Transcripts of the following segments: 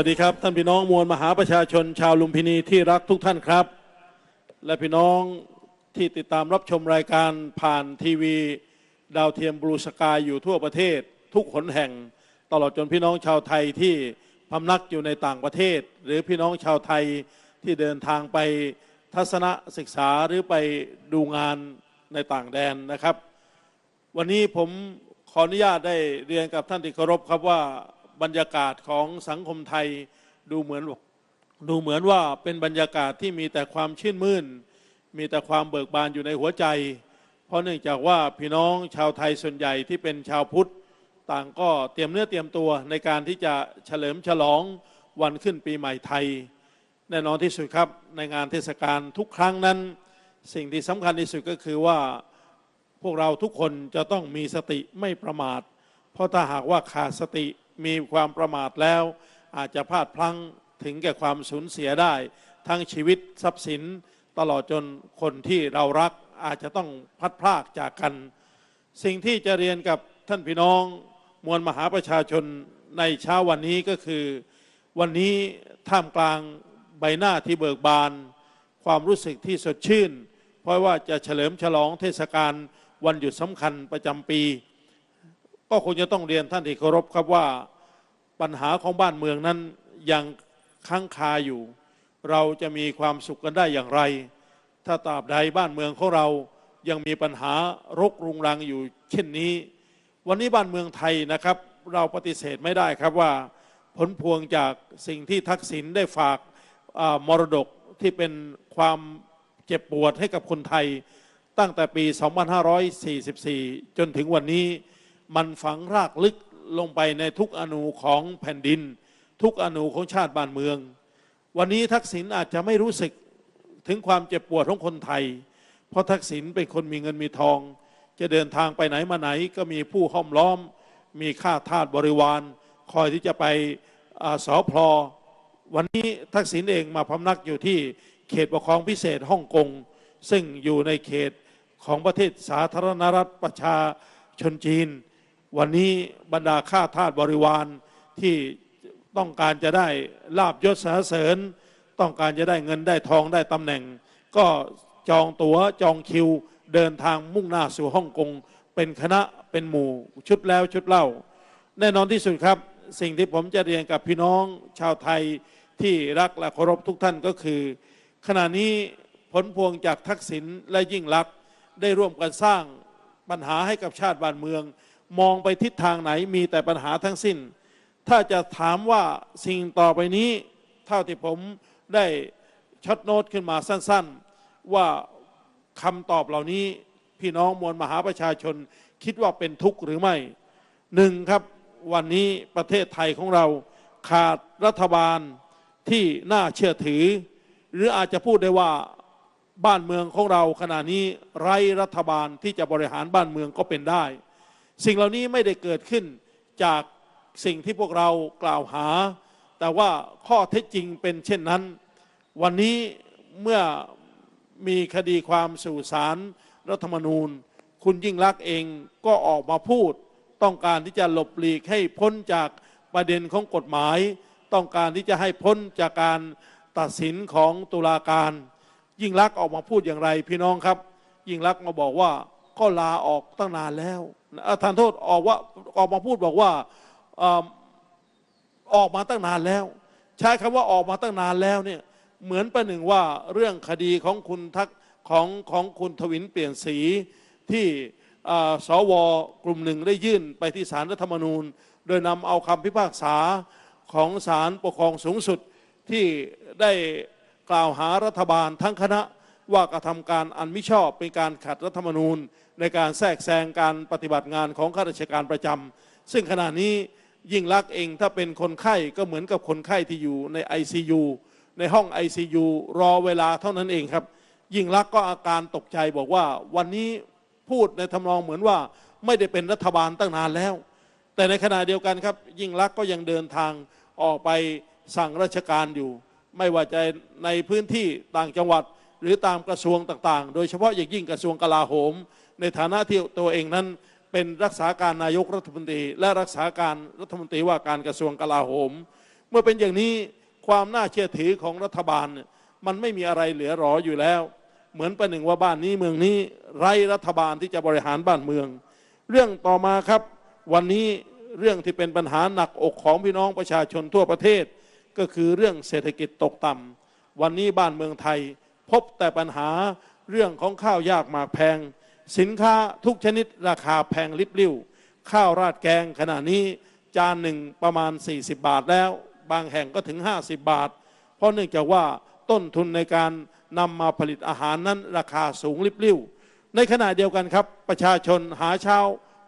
วัสดีครับ ท่านพี่น้องมวลมหาประชาชนชาวลุมพินีที่รักทุกท่านครับ และพี่น้องที่ติดตามรับชมรายการผ่านทีวี ดาวเทียมบลูสกายอยู่ทั่วประเทศ ทุกหนแห่ง ตลอดจนพี่น้องชาวไทยที่พำนักอยู่ในต่างประเทศ หรือพี่น้องชาวไทยที่เดินทางไปทัศนศึกษาหรือไปดูงานในต่างแดนนะครับ วันนี้ผมขออนุญาตได้เรียนกับท่านที่เคารพครับว่า บรรยากาศของสังคมไทยดูเหมือนดูเหมือนว่าเป็นบรรยากาศที่มีแต่ความชื่นมื่น มีแต่ความเบิกบานอยู่ในหัวใจ เพราะเนื่องจากว่าพี่น้องชาวไทยส่วนใหญ่ที่เป็นชาวพุทธ ต่างก็เตรียมเนื้อเตรียมตัวในการที่จะเฉลิมฉลองวันขึ้นปีใหม่ไทย แน่นอนที่สุดครับในงานเทศกาลทุกครั้งนั้น สิ่งที่สำคัญที่สุดก็คือว่าพวกเราทุกคนจะต้องมีสติไม่ประมาท เพราะถ้าหากว่าขาดสติ มีความประมาทแล้ว อาจจะพลาดพลั้งถึงแก่ความสูญเสียได้ ทั้งชีวิตทรัพย์สิน ตลอดจนคนที่เรารักอาจจะต้องพัดพลากจากกัน สิ่งที่จะเรียนกับท่านพี่น้องมวลมหาประชาชนในเช้าวันนี้ก็คือ วันนี้ท่ามกลางใบหน้าที่เบิกบาน ความรู้สึกที่สดชื่น เพราะว่าจะเฉลิมฉลองเทศกาลวันหยุดสำคัญประจำปี ก็คงจะต้องเรียนท่านที่เคารพครับว่าปัญหาของบ้านเมืองนั้นยังค้างคาอยู่ เราจะมีความสุขกันได้อย่างไร ถ้าตราบใดบ้านเมืองของเรายังมีปัญหารกรุงรังอยู่ เช่นนี้ วันนี้บ้านเมืองไทยนะครับ เราปฏิเสธไม่ได้ครับว่า ผลพวงจากสิ่งที่ทักษิณได้ฝากมรดกที่เป็นความเจ็บปวดให้กับคนไทย ตั้งแต่ปี 2544 จนถึงวันนี้ มันฝังรากลึกลงไปในทุกอนูของแผ่นดิน ทุกอนูของชาติบ้านเมือง วันนี้ทักษิณอาจจะไม่รู้สึกถึงความเจ็บปวดของคนไทย เพราะทักษิณเป็นคนมีเงินมีทอง จะเดินทางไปไหนมาไหนก็มีผู้ห้อมล้อม มีข้าทาสบริวาร คอยที่จะไปอสอพลอวันนี้ทักษิณเองมาพำนักอยู่ที่เขตปกครองพิเศษฮ่องกง ซึ่งอยู่ในเขตของประเทศสาธารณรัฐประชาชนจีน วันนี้บรรดาข้าทาสบริวารที่ต้องการจะได้ลาบยศสรรเสริญ ต้องการจะได้เงินได้ทองได้ตำแหน่ง ก็จองตั๋วจองคิวเดินทางมุ่งหน้าสู่ฮ่องกง เป็นคณะเป็นหมู่ชุดแล้วชุดเล่า แน่นอนที่สุดครับ สิ่งที่ผมจะเรียนกับพี่น้องชาวไทยที่รักและเคารพทุกท่านก็คือ ขณะนี้ผลพวงจากทักษิณและยิ่งลักษณ์ได้ร่วมกันสร้างปัญหาให้กับชาติบ้านเมือง มองไปทิศทางไหนมีแต่ปัญหาทั้งสิ้น ถ้าจะถามว่าสิ่งต่อไปนี้ เท่าที่ผมได้ช็อตโน้ตขึ้นมาสั้น ๆ ว่าคำตอบเหล่านี้พี่น้องมวลมหาประชาชนคิดว่าเป็นทุกข์หรือไม่หนึ่งครับวันนี้ประเทศไทยของเราขาดรัฐบาลที่น่าเชื่อถือ หรืออาจจะพูดได้ว่าบ้านเมืองของเราขณะนี้ไร้รัฐบาลที่จะบริหารบ้านเมืองก็เป็นได้ สิ่งเหล่านี้ไม่ได้เกิดขึ้นจากสิ่งที่พวกเรากล่าวหา แต่ว่าข้อเท็จจริงเป็นเช่นนั้น วันนี้เมื่อมีคดีความสู่ศาลรรัฐธรรมนูญ คุณยิ่งรักษ์เองก็ออกมาพูด ต้องการที่จะหลบหลีกให้พ้นจากประเด็นของกฎหมาย ต้องการที่จะให้พ้นจากการตัดสินของตุลาการ ยิ่งรักษ์ออกมาพูดอย่างไรพี่น้องครับ ยิ่งรักษ์มาบอกว่า ก็ลาออกตั้งนานแล้วอะทานโทษออกว่าออกมาพูดบอกว่าออกมาตั้งนานแล้ว ใช้คำว่าออกมาตั้งนานแล้วเนี่ยเหมือนประหนึ่งว่าเรื่องคดีของคุณทักของของคุณทวินเปลี่ยนสีที่สวกลุ่มหนึ่งได้ยื่นไปที่ศาลรัฐธรรมนูญ โดยนำเอาคำพิพากษาของศาลปกครองสูงสุดที่ได้กล่าวหารัฐบาลทั้งคณะว่ากระทำการอันมิชอบเป็นการขัดรัฐธรรมนูญ ในการแทรกแซงการปฏิบัติงานของข้าราชการประจำซึ่งขณะนี้ยิ่งรักษณ์เองถ้าเป็นคนไข้ก็เหมือนกับคนไข้ที่อยู่ใน ICU ในห้อง ICU รอเวลาเท่านั้นเองครับ ยิ่งรักษณ์ก็อาการตกใจบอกว่าวันนี้พูดในทำนองเหมือนว่าไม่ได้เป็นรัฐบาลตั้งนานแล้ว แต่ในขณะเดียวกันครับ ยิ่งรักษณ์ก็ยังเดินทางออกไปสั่งราชการอยู่ ไม่ว่าจะในพื้นที่ต่างจังหวัด หรือตามกระทรวงต่างๆ โดยเฉพาะอย่างยิ่งกระทรวงกลาโหม ในฐานะที่ตัวเองนั้นเป็นรักษาการนายกรัฐมนตรี และรักษาการรัฐมนตรีว่าการกระทรวงกลาโหม เมื่อเป็นอย่างนี้ความน่าเชื่อถือของรัฐบาลมันไม่มีอะไรเหลือหรออยู่แล้ว เหมือนประหนึ่งว่าบ้านนี้เมืองนี้ไร้รัฐบาลที่จะบริหารบ้านเมือง เรื่องต่อมาครับ วันนี้เรื่องที่เป็นปัญหาหนักอกของพี่น้องประชาชนทั่วประเทศ ก็คือเรื่องเศรษฐกิจตกต่ำวันนี้บ้านเมืองไทย พบแต่ปัญหาเรื่องของข้าวยากหมากแพง สินค้าทุกชนิดราคาแพงลิบลิ่วข้าวราดแกงขณะนี้จานหนึ่งประมาณ 40 บาทแล้ว บางแห่งก็ถึง 50 บาท เพราะเนื่องจากว่าต้นทุนในการนำมาผลิตอาหารนั้นราคาสูงลิบลิ่วในขณะเดียวกันครับ ประชาชนหาเช้า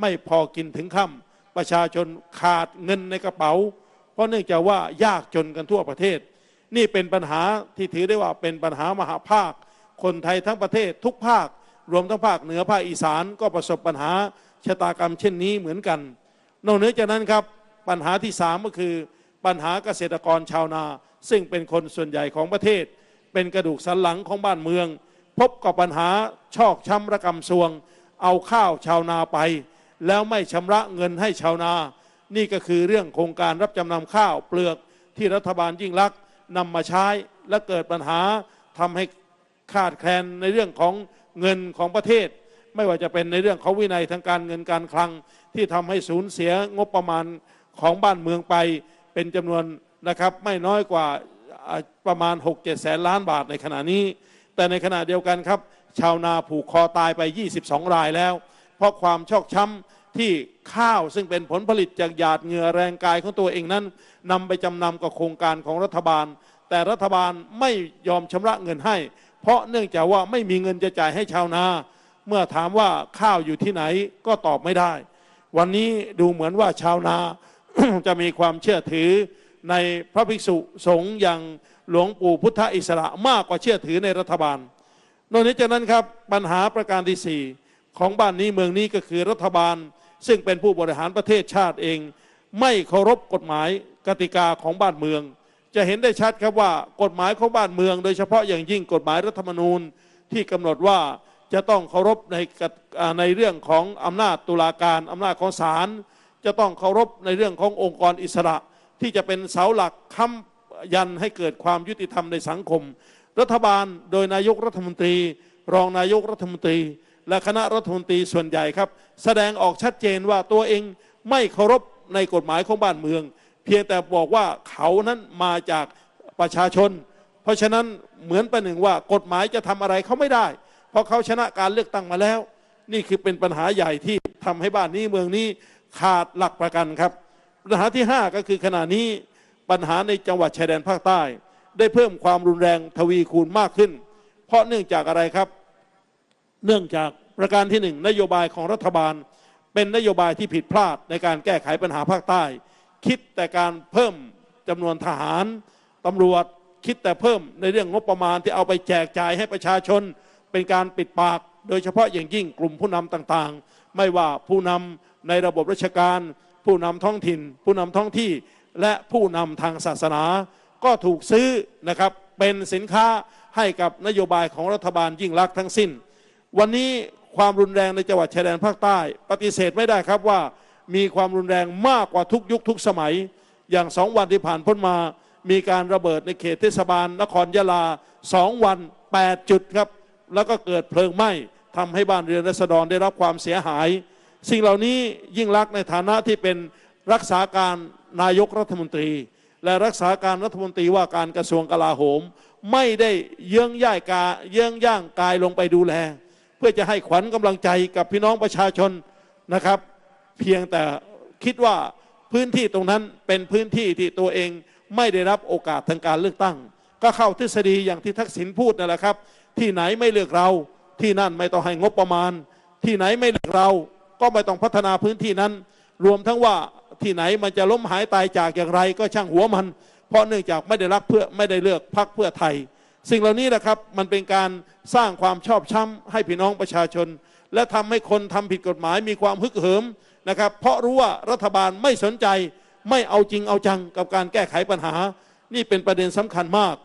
ไม่พอกินถึงค่ำประชาชนขาดเงินในกระเป๋า เพราะเนื่องจากว่ายากจนกันทั่วประเทศ นี่เป็นปัญหาที่ถือได้ว่าเป็นปัญหามหาภาค คนไทยทั้งประเทศทุกภาค รวมทั้งภาคเหนือภาคอีสานก็ประสบปัญหาชะตากรรมเช่นนี้เหมือนกัน นอกเหนือจากนั้นครับปัญหาที่สามก็คือปัญหาเกษตรกรชาวนา ซึ่งเป็นคนส่วนใหญ่ของประเทศ เป็นกระดูกสันหลังของบ้านเมือง พบกับปัญหาชอกช้ำระกำซวง เอาข้าวชาวนาไป แล้วไม่ชำระเงินให้ชาวนา นี่ก็คือเรื่องโครงการรับจำนำข้าวเปลือกที่รัฐบาลยิ่งลักษณ์นำมาใช้และเกิดปัญหาทำให้ขาดแคลนในเรื่องของ เงินของประเทศ ไม่ว่าจะเป็นในเรื่องของวินัยทางการเงินการคลัง ที่ทำให้สูญเสียงบประมาณของบ้านเมืองไปเป็นจำนวนนะครับไม่น้อยกว่าอ่าประมาณ 6-7แสนล้านบาทในขณะนี้ แต่ในขณะเดียวกันครับ ชาวนาผูกคอตายไป 22 รายแล้ว เพราะความชอกช้ำที่ข้าวซึ่งเป็นผลผลิตจากหยาดเหงื่อแรงกายของตัวเองนั้นนำไปจำนำกับโครงการของรัฐบาล แต่รัฐบาลไม่ยอมชำระเงินให้ เพราะเนื่องจากว่าไม่มีเงินจะจ่ายให้ชาวนา เมื่อถามว่าข้าวอยู่ที่ไหนก็ตอบไม่ได้ วันนี้ดูเหมือนว่าชาวนาจะมีความเชื่อถือในพระภิกษุสงฆ์อย่างหลวงปู่พุทธอิสระมากกว่าเชื่อถือในรัฐบาล นอกจากนั้นครับปัญหาประการที่สี่ของบ้านนี้เมืองนี้ก็คือรัฐบาล ซึ่งเป็นผู้บริหารประเทศชาติเอง ไม่เคารพกฎหมายกติกาของบ้านเมือง จะเห็นได้ชัดครับว่ากฎหมายของบ้านเมือง โดยเฉพาะอย่างยิ่งกฎหมายรัฐธรรมนูญที่กำหนดว่าจะต้องเคารพในในเรื่องของอำนาจตุลาการอำนาจของศาลจะต้องเคารพในเรื่องขององค์กรอิสระ ที่จะเป็นเสาหลักค้ำยันให้เกิดความยุติธรรมในสังคม รัฐบาลโดยนายกรัฐมนตรี รองนายกรัฐมนตรี และคณะรัฐมนตรีส่วนใหญ่ครับ แสดงออกชัดเจนว่าตัวเองไม่เคารพในกฎหมายของบ้านเมือง เพียงแต่บอกว่าเขานั้นมาจากประชาชน เพราะฉะนั้นเหมือนประหนึ่งว่ากฎหมายจะทำอะไรเขาไม่ได้ เพราะเขาชนะการเลือกตั้งมาแล้ว นี่คือเป็นปัญหาใหญ่ที่ทำให้บ้านนี้เมืองนี้ขาดหลักประกันครับ ปัญหาที่ 5 ก็คือขณะนี้ปัญหาในจังหวัดชายแดนภาคใต้ ได้เพิ่มความรุนแรงทวีคูณมากขึ้น เพราะเนื่องจากอะไรครับ เนื่องจากประการที่หนึ่งนโยบายของรัฐบาล เป็นนโยบายที่ผิดพลาดในการแก้ไขปัญหาภาคใต้ คิดแต่การเพิ่มจำนวนทหารตำรวจคิดแต่เพิ่มในเรื่องงบประมาณที่เอาไปแจกจ่ายให้ประชาชน เป็นการปิดปาก โดยเฉพาะอย่างยิ่งกลุ่มผู้นำต่างๆ ไม่ว่าผู้นำในระบบราชการ ผู้นำท้องถิ่น ผู้นำท้องที่และผู้นำทางศาสนา ก็ถูกซื้อนะครับเป็นสินค้าให้กับนโยบายของรัฐบาลยิ่งรักษณ์ทั้งสิ้น วันนี้ความรุนแรงในจังหวัดชายแดนภาคใต้ ปฏิเสธไม่ได้ครับว่า มีความรุนแรงมากกว่าทุกยุคทุกสมัย อย่างสองวันที่ผ่านพ้นมา มีการระเบิดในเขตเทศบาลนครยะลาสองวัน 8 จุดครับ แล้วก็เกิดเพลิงไหม้ทำให้บ้านเรือนรัษฎรได้รับความเสียหาย สิ่งเหล่านี้ยิ่งรักษณ์ในฐานะที่เป็นรักษาการนายกรัฐมนตรี และรักษาการรัฐมนตรีว่าการกระทรวงกลาโหม ไม่ได้เยื่องย่ายกาเยื่องย่างกายลงไปดูแล เพื่อจะให้ขวัญกำลังใจกับพี่น้องประชาชนนะครับ เพียงแต่คิดว่าพื้นที่ตรงนั้นเป็นพื้นที่ที่ตัวเองไม่ได้รับโอกาสทางการเลือกตั้ง ก็เข้าทฤษฎีอย่างที่ทักษิณพูดนั่นแหละครับ ที่ไหนไม่เลือกเราที่นั่นไม่ต้องให้งบประมาณ ที่ไหนไม่เลือกเราก็ไม่ต้องพัฒนาพื้นที่นั้น รวมทั้งว่าที่ไหนมันจะล้มหายตายจากอย่างไรก็ช่างหัวมัน เพราะเนื่องจากไม่ได้รับเพื่อไม่ได้เลือกพักเพื่อไทย สิ่งเหล่านี้นะครับมันเป็นการสร้างความชอบช้ำให้พี่น้องประชาชน และทำให้คนทำผิดกฎหมายมีความฮึกเหิม นะครับ เพราะรู้ว่ารัฐบาลไม่สนใจไม่เอาจริงเอาจังกับการแก้ไขปัญหา นี่เป็นประเด็นสำคัญมาก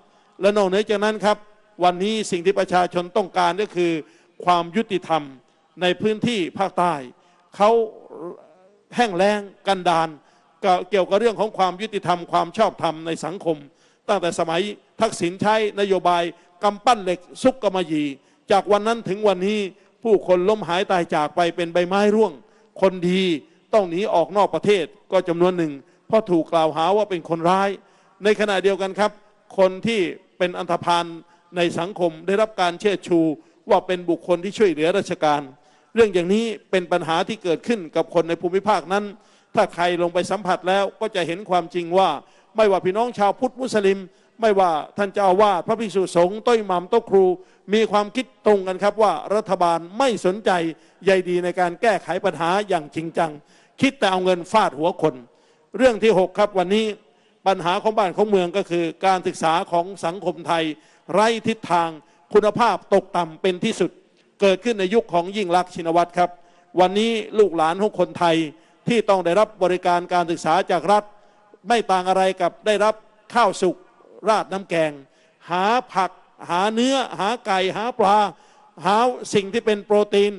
และนอกเหนือจากนั้นครับ วันนี้สิ่งที่ประชาชนต้องการก็คือ ความยุติธรรมในพื้นที่ภาคใต้เขาแห้งแล้งกันดานเกี่ยวกับเรื่องของความยุติธรรมความชอบธรรมในสังคม ตั้งแต่สมัยทักษิณใช้นโยบายกำปั้นเหล็กซุกกำมะหยี่ จากวันนั้นถึงวันนี้ผู้คนล้มหายตายจากไปเป็นใบไม้ร่วง คนดีต้องหนีออกนอกประเทศก็จำนวนหนึ่งเพราะถูกกล่าวหาว่าเป็นคนร้าย ในขณะเดียวกันครับ คนที่เป็นอันธพาลในสังคมได้รับการเชิดชูว่าเป็นบุคคลที่ช่วยเหลือราชการ เรื่องอย่างนี้เป็นปัญหาที่เกิดขึ้นกับคนในภูมิภาคนั้น ถ้าใครลงไปสัมผัสแล้วก็จะเห็นความจริงว่า ไม่ว่าพี่น้องชาวพุทธมุสลิม ไม่ว่าท่านเจ้าวาสพระภิกษุสงฆ์ต้อยหมัมโต๊ะครู มีความคิดตรงกันครับว่ารัฐบาลไม่สนใจใยดีในการแก้ไขปัญหาอย่างจริงจัง คิดแต่เอาเงินฟาดหัวคน เรื่องที่ 6 ครับวันนี้ปัญหาของบ้านของเมืองก็คือ การศึกษาของสังคมไทย ไร้ทิศทางคุณภาพตกต่ำเป็นที่สุด เกิดขึ้นในยุคของยิ่งลักษณ์ชินวัตรครับ วันนี้ลูกหลานของคนไทยที่ต้องได้รับบริการการศึกษาจากรัฐ ไม่ต่างอะไรกับได้รับข้าวสุก ราดน้ำแกง หาผัก หาเนื้อ หาไก่ หาปลา หาสิ่งที่เป็นโปรตีน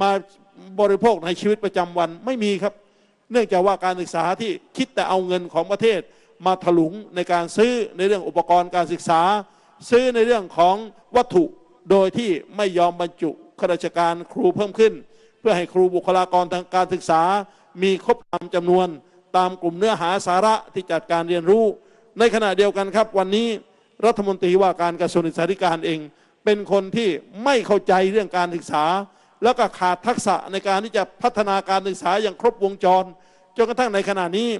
มาบริโภคในชีวิตประจำวันไม่มีครับ เนื่องจากว่าการศึกษาที่คิดแต่เอาเงินของประเทศมาถลุงในการซื้อในเรื่องอุปกรณ์การศึกษา ซื้อในเรื่องของวัตถุโดยที่ไม่ยอมบรรจุข้าราชการครูเพิ่มขึ้น เพื่อให้ครูบุคลากรทางการศึกษา มีครบตามจำนวน ตามกลุ่มเนื้อหาสาระที่จัดการเรียนรู้ ในขณะเดียวกันครับ วันนี้รัฐมนตรีว่าการกระทรวงศึกษาธิการเอง เป็นคนที่ไม่เข้าใจเรื่องการศึกษา แล้วก็ขาดทักษะในการที่จะพัฒนาการศึกษาอย่างครบวงจรจนกระทั่งในขณะนี้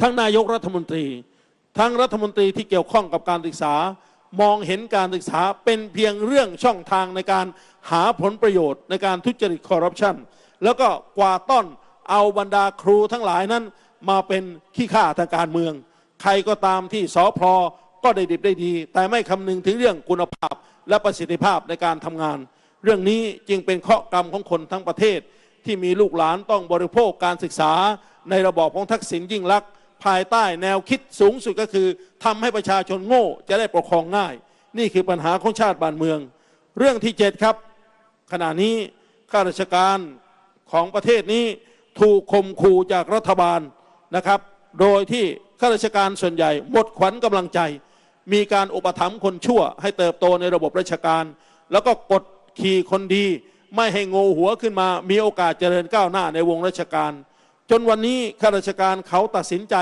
ทั้งนายกรัฐมนตรี ทั้งรัฐมนตรีที่เกี่ยวข้องกับการศึกษามองเห็นการศึกษาเป็นเพียงเรื่องช่องทางในการหาผลประโยชน์ในการทุจริตคอร์รัปชันแล้วก็กวาต้อนเอาบรรดาครูทั้งหลายนั้นมาเป็นขี้ข้าทางการเมือง ใครก็ตามที่สอพอก็ได้ดิบได้ดี แต่ไม่คำนึงถึงเรื่องคุณภาพและประสิทธิภาพในการทำงาน เรื่องนี้จึงเป็นเคราะห์กรรมของคนทั้งประเทศ ที่มีลูกหลานต้องบริโภคการศึกษา ในระบอบของทักษิณยิ่งลักษณ์ภายใต้แนวคิดสูงสุดก็คือทำให้ประชาชนโง่จะได้ปกครองง่าย นี่คือปัญหาของชาติบ้านเมือง เรื่องที่เจ็ดครับ ขณะนี้ข้าราชการของประเทศนี้ถูกข่มขู่จากรัฐบาลนะครับ โดยที่ข้าราชการส่วนใหญ่ หมดขวัญกำลังใจ มีการอุปถัมภ์คนชั่ว ให้เติบโตในระบบราชการ แล้วก็กดขี่คนดี ไม่ให้โงหัวขึ้นมา มีโอกาสเจริญก้าวหน้าในวงราชการ จนวันนี้ข้าราชการเขาตัดสินใจ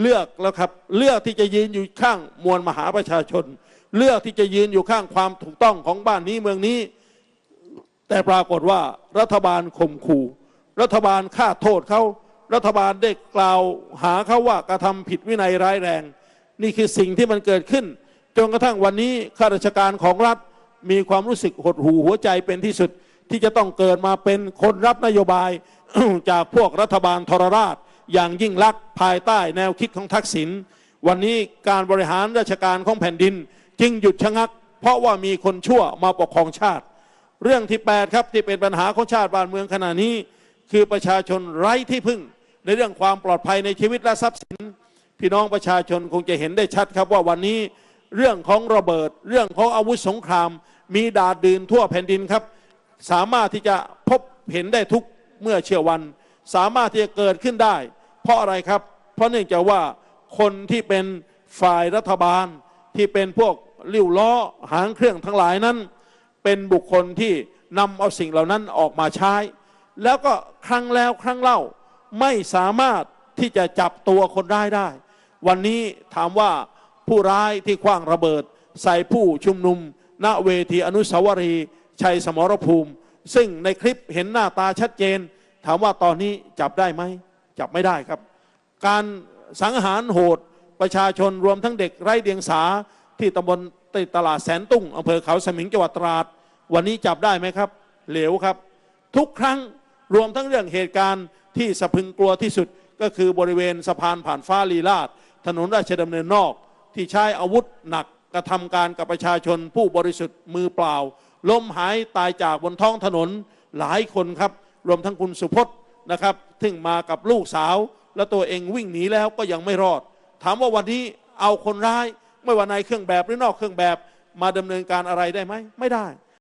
เลือกแล้วครับ เลือกที่จะยืนอยู่ข้างมวลมหาประชาชน เลือกที่จะยืนอยู่ข้างความถูกต้องของบ้านนี้เมืองนี้ แต่ปรากฏว่ารัฐบาลข่มขู่ รัฐบาลฆ่าโทษเขา รัฐบาลได้กล่าวหาเขาว่ากระทำผิดวินัยร้ายแรง นี่คือสิ่งที่มันเกิดขึ้น จนกระทั่งวันนี้ข้าราชการของรัฐมีความรู้สึกหดหู่หัวใจเป็นที่สุดที่จะต้องเกิดมาเป็นคนรับนโยบายจากพวกรัฐบาลทรราช อย่างยิ่งลักษณ์ภายใต้แนวคิดของทักษิณวันนี้การบริหารราชการของแผ่นดิน จึงหยุดชะงัก เพราะว่ามีคนชั่วมาปกครองชาติ เรื่องที่ 8 ครับที่เป็นปัญหาของชาติบ้านเมืองขณะนี้ คือประชาชนไร้ที่พึ่ง ในเรื่องความปลอดภัยในชีวิตและทรัพย์สิน พี่น้องประชาชนคงจะเห็นได้ชัดครับว่าวันนี้เรื่องของระเบิด เรื่องของอาวุธสงคราม มีดาดดืนทั่วแผ่นดินครับ สามารถที่จะพบเห็นได้ทุกเมื่อเชื่อวัน สามารถที่จะเกิดขึ้นได้ เพราะอะไรครับ เพราะเนื่องจากว่าคนที่เป็นฝ่ายรัฐบาลที่เป็นพวกลิ้วล้อหางเครื่องทั้งหลายนั้น เป็นบุคคลที่นำเอาสิ่งเหล่านั้นออกมาใช้ แล้วก็ครั้งแล้วครั้งเล่า ไม่สามารถที่จะจับตัวคนร้ายได้ วันนี้ถามว่าผู้ร้ายที่คว้างระเบิด ใส่ผู้ชุมนุม ณเวทีอนุสาวรีย์ชัยสมรภูมิ ซึ่งในคลิปเห็นหน้าตาชัดเจน ถามว่าตอนนี้จับได้ไหม จับไม่ได้ครับ การสังหารโหดประชาชนรวมทั้งเด็กไร้เดียงสาที่ตำบลติตลาดแสนตุ้งอำเภอเขาสมิงจังหวัดตราด วันนี้จับได้ไหมครับ เหลวครับ ทุกครั้งรวมทั้งเรื่องเหตุการณ์ ที่สะพึงกลัวที่สุดก็คือบริเวณสะพานผ่านฟ้าลีลาดถนนราชดำเนินนอก ที่ใช้อาวุธหนักกระทำการกับประชาชนผู้บริสุทธิ์มือเปล่าล้มหายตายจากบนท้องถนนหลายคนครับ รวมทั้งคุณสุพจน์นะครับซึ่งมากับลูกสาว แล้วตัวเองวิ่งหนีแล้วก็ยังไม่รอด ถามว่าวันนี้เอาคนร้าย ไม่ว่าในเครื่องแบบหรือนอกเครื่องแบบ มาดำเนินการอะไรได้ไหมไม่ได้